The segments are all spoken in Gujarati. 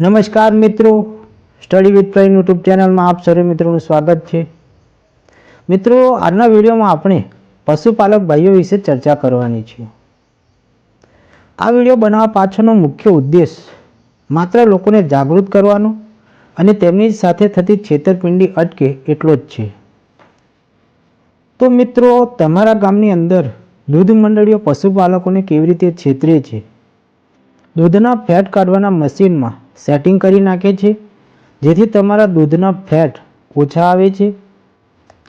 નમસ્કાર મિત્રો. સ્ટડી વિથ પ્રાઇમ યુટ્યુબ ચેનલમાં આપ સર્વે મિત્રોનું સ્વાગત છે. મિત્રો, આજના વિડીયોમાં આપણે પશુપાલક ભાઈઓ વિશે ચર્ચા કરવાની છે. આ વીડિયો બનાવવા પાછળનો મુખ્ય ઉદ્દેશ માત્ર લોકોને જાગૃત કરવાનો અને તેમની સાથે થતી છેતરપિંડી અટકે એટલો જ છે. તો મિત્રો, તમારા ગામની અંદર દૂધ મંડળીઓ પશુપાલકોને કેવી રીતે છેતરે છે? દૂધના ફેટ કાઢવાના મશીનમાં સેટિંગ કરી નાખે છે, જેથી તમારા દૂધના ફેટ ઓછા આવે છે,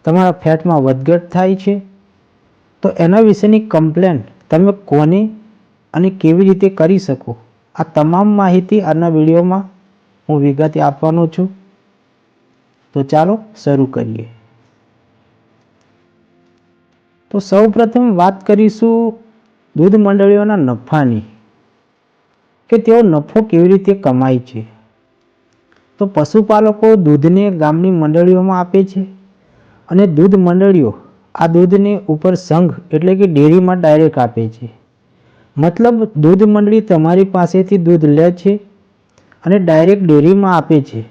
તમારા ફેટમાં વધઘટ થાય છે. તો એના વિશેની કમ્પ્લેન તમે કોને અને કેવી રીતે કરી શકો? આ તમામ માહિતી આજના વિડીયોમાં હું વિગતે આપવાનો છું. તો ચાલો શરૂ કરીએ. તો સૌ પ્રથમ વાત કરીશું દૂધ મંડળીઓના નફાની. કે તેઓ નફો કેવી રીતે કમાય છે? તો પશુપાલકો દૂધને ગામની મંડળીઓમાં આપે છે અને દૂધ મંડળીઓ આ દૂધને ઉપર સંઘ એટલે કે ડેરીમાં ડાયરેક્ટ આપે છે. મતલબ દૂધ મંડળી તમારી પાસેથી દૂધ લે છે અને ડાયરેક્ટ ડેરીમાં આપે છે.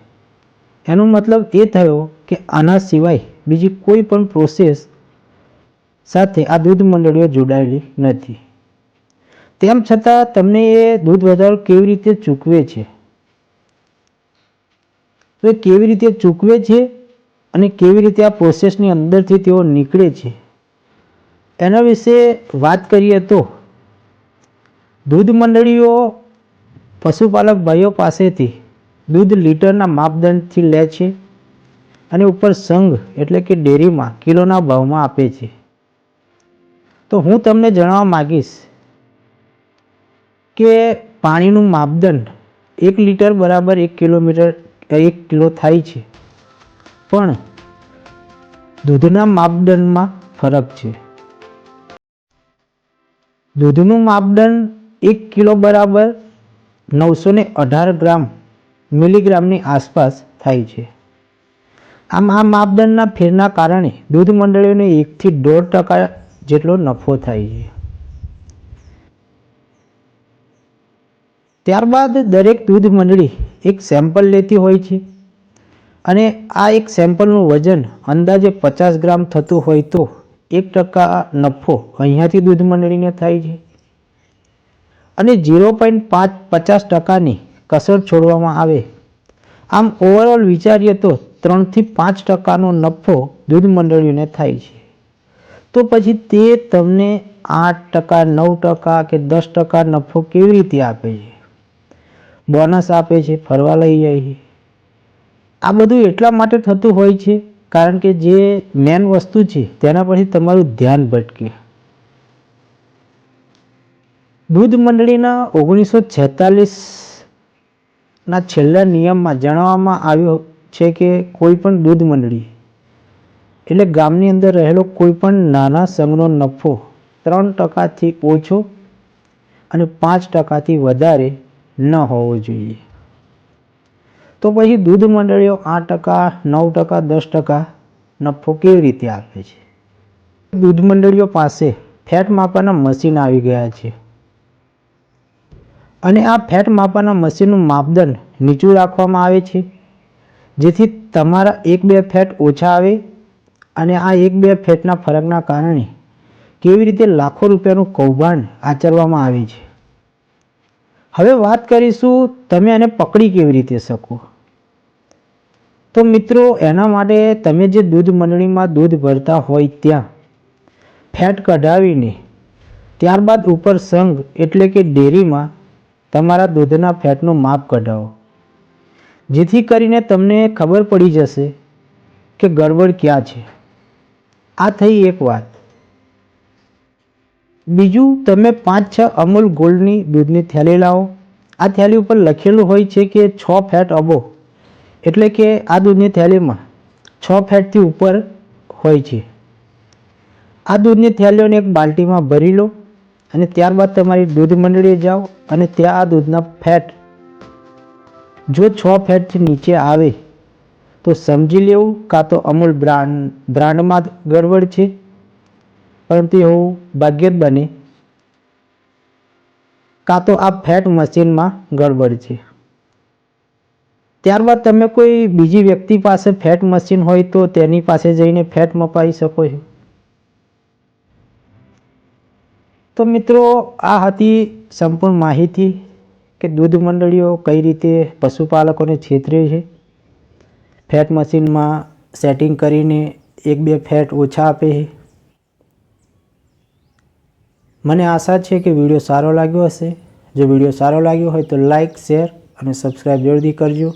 એનો મતલબ એ થયો કે આના સિવાય બીજી કોઈ પણ પ્રોસેસ સાથે આ દૂધ મંડળીઓ જોડાયેલી નથી. તેમ છતાં તમને એ દૂધ વધારો કેવી રીતે ચૂકવે છે? તો એ કેવી રીતે ચૂકવે છે અને કેવી રીતે આ પ્રોસેસની અંદરથી તેઓ નીકળે છે? એના વિશે વાત કરીએ તો દૂધ મંડળીઓ પશુપાલક ભાઈઓ પાસેથી દૂધ લીટરના માપદંડથી લે છે અને ઉપર સંઘ એટલે કે ડેરીમાં કિલોના ભાવમાં આપે છે. તો હું તમને જણાવવા માગીશ કે પાણીનું માપદંડ એક લીટર બરાબર એક કિલોમીટર, એક કિલો થાય છે. પણ દૂધના માપદંડમાં ફરક છે. દૂધનું માપદંડ એક કિલો બરાબર નવસો ને અઢાર ગ્રામ મિલીગ્રામની આસપાસ થાય છે. આમ આ માપદંડના ફેરના કારણે દૂધ મંડળીઓને એકથી દોઢ ટકા જેટલો નફો થાય છે. ત્યારબાદ દરેક દૂધ મંડળી એક સેમ્પલ લેતી હોય છે. અને આ એક સેમ્પલનું વજન અંદાજે પચાસ ગ્રામ થતું હોય તો એક ટકા નફો અહીંયાથી દૂધ મંડળીને થાય છે. અને ઝીરો પોઈન્ટ પાંચ પચાસ ટકાની કસર છોડવામાં આવે. આમ ઓવરઓલ વિચારીએ તો ત્રણથી પાંચ ટકાનો નફો દૂધ મંડળીઓને થાય છે. તો પછી તે તમને આઠ ટકા, નવ ટકા કે દસ ટકા નફો કેવી રીતે આપે છે? બોનસ આપે છે, ફરવા લઈ જાય છે. આ બધું એટલા માટે થતું હોય છે, કારણ કે જે મેન વસ્તુ છે, તેના પરથી તમારું ધ્યાન ભટકે. દૂધ મંડળીના ઓગણીસો છેતાલીસના છેલ્લા નિયમમાં જણાવવામાં આવ્યું છે કે કોઈ પણ દૂધ મંડળી, એટલે ગામની અંદર રહેલો કોઈ પણ નાના સંઘનો નફો ત્રણ ટકાથી ઓછો અને પાંચ ટકાથી વધારે ન હોવો જોઈએ. તો પછી દૂધ મંડળીઓ આઠ ટકા, નવ ટકા, દસ ટકા નફો કેવી રીતે આપે છે. દૂધ મંડળીઓ પાસે ફેટ માપવાના મશીન આવી ગયા છે. અને આ ફેટ માપવાના મશીનનું માપદંડ નીચું રાખવામાં આવે છે. જેથી તમારા એક બે ફેટ ઓછા આવે અને આ એક બે ફેટના ફરકના કારણે કેવી રીતે લાખો રૂપિયાનું કૌભાંડ આચરવામાં આવે છે. હવે વાત કરીશું તમે આને પકડી કેવી રીતે શકો? તો મિત્રો, એના માટે તમે જે દૂધ મંડળીમાં દૂધ ભરતા હોય ત્યાં ફેટ કઢાવીને ત્યારબાદ ઉપર સંઘ એટલે કે ડેરીમાં તમારા દૂધના ફેટનું માપ કઢાવો. જેથી કરીને તમને ખબર પડી જશે કે ગડબડ ક્યાં છે. આ થઈ એક વાત. બીજું, તમે પાંચ, છ અમૂલ ગોલ્ડની દૂધની થેલી લાવો. આ થેલી ઉપર લખેલું હોય છે કે છ ફેટ અબો, એટલે કે આ દૂધની થેલીમાં છ ફેટથી ઉપર હોય છે. આ દૂધની થેલીઓને એક બાલ્ટીમાં ભરી લો અને ત્યારબાદ તમારી દૂધ મંડળીએ જાઓ અને ત્યાં આ દૂધના ફેટ, જો છ ફેટથી નીચે આવે, તો સમજી લેવું, કાં તો અમૂલ બ્રાન્ડ, બ્રાન્ડમાં ગડબડ છે. પરંતુ એવું ભાગ્યે જ બને. કાં તો આ ફેટ મશીનમાં ગડબડ છે. ત્યારબાદ તમે કોઈ બીજી વ્યક્તિ પાસે ફેટ મશીન હોય તો તેની પાસે જઈને ફેટ મપાવી શકો છો. તો મિત્રો, આ હતી સંપૂર્ણ માહિતી કે દૂધ મંડળીઓ કઈ રીતે પશુપાલકોને છેતરે છે. ફેટ મશીનમાં સેટિંગ કરીને એક બે ફેટ ઓછા આપે છે. મને આશા છે કે વીડિયો સારો લાગ્યો હશે. જો વીડિયો સારો લાગ્યો હોય તો લાઇક શેર અને સબસ્ક્રાઈબ જરૂરથી કરજો.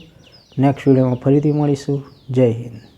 નેક્સ્ટ વિડીયોમાં ફરીથી મળીશું. જય હિન્દ.